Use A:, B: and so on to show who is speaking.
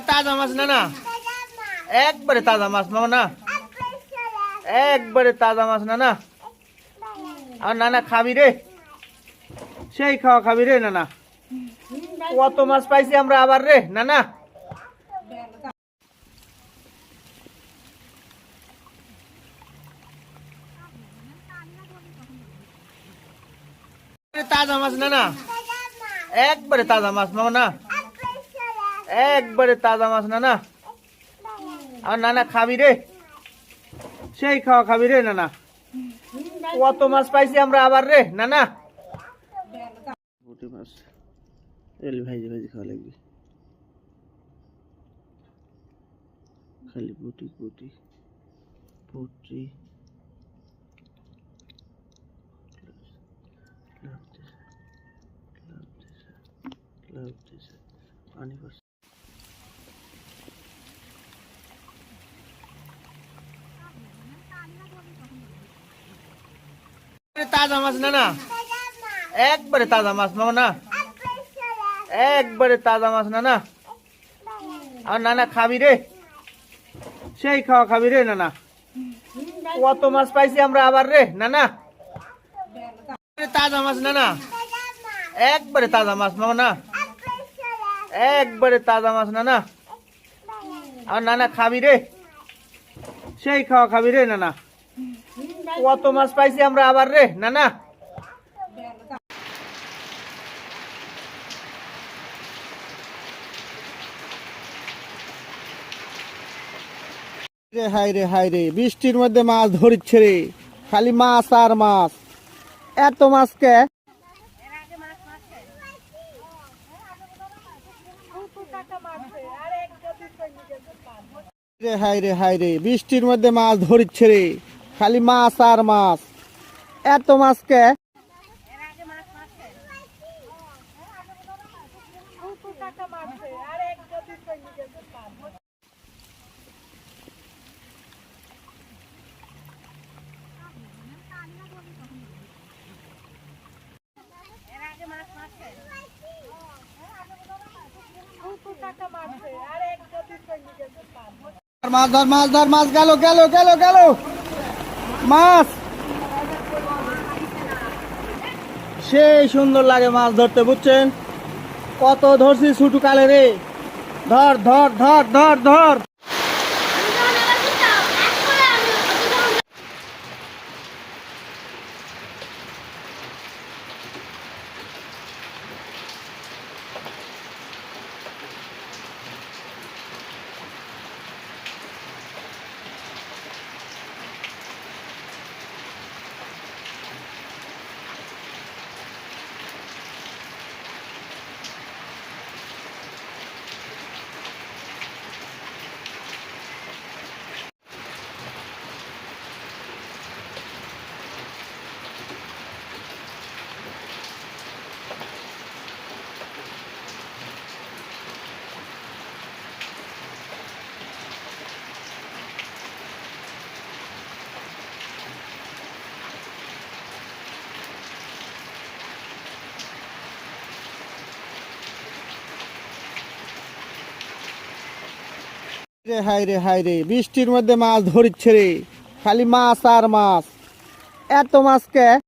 A: তাজা মাছ না না? একবারে তাজা মাছ মামা না? একবারে তাজা মাছ না না? আর না না, খাবি রে। সেই খাওয়া খাবি রে, না না? কত মাছ পাইছি আমরা আবার রে, না না? তাজা মাছ, না না? একবারে তাজা মাছ মামা না? একবারে তাজা মাছ না না আর না না খাবি রে? সেই খাওয়া খাবি রে না না কত মাছ পাইছি আমরা আবার রে না না পুঁটি খাওয়া লাগবে। খালি পুটি পুটি। পুটি। পানি পড়ছে তাজা মাছ না না। একবারে তাজা মাছ মামা না। একবারে তাজা মাছ না না। আর না না, খাবি রে। সেই খাওয়া খাবি রে, না কত মাছ পাইছি আমরা আবার রে, না তাজা মাছ না না। একবারে তাজা মাছ মামা না। একবারে তাজা মাছ না। আর না না, খাবি রে। সেই খাওয়া খাবি রে, না না। কত মাছ পাইছি আমরা আবার রে, না না। রে হাই বৃষ্টির মধ্যে মাছ ধরিচ্ছে রে, খালি মাছ আর মাছ। এত মাছ কে? রে হাই রে হাই রে, বৃষ্টির মধ্যে মাছ ধরিচ্ছে রে। খালি মাছ আর মাছ। এত মাছ কে? মাছ ধর মাছ ধর মাছ গেল গেল গেল গেল। মাছ। সেই সুন্দর লাগে মাছ ধরতে, বুঝছেন? কত ধরছি ছুটু কালে রে। ধর ধর ধর ধর ধর। রে হাই রে হাই রে, বৃষ্টির মধ্যে মাছ ধরিচ্ছে রে। খালি মাছ আর মাছ। এত মাছ কে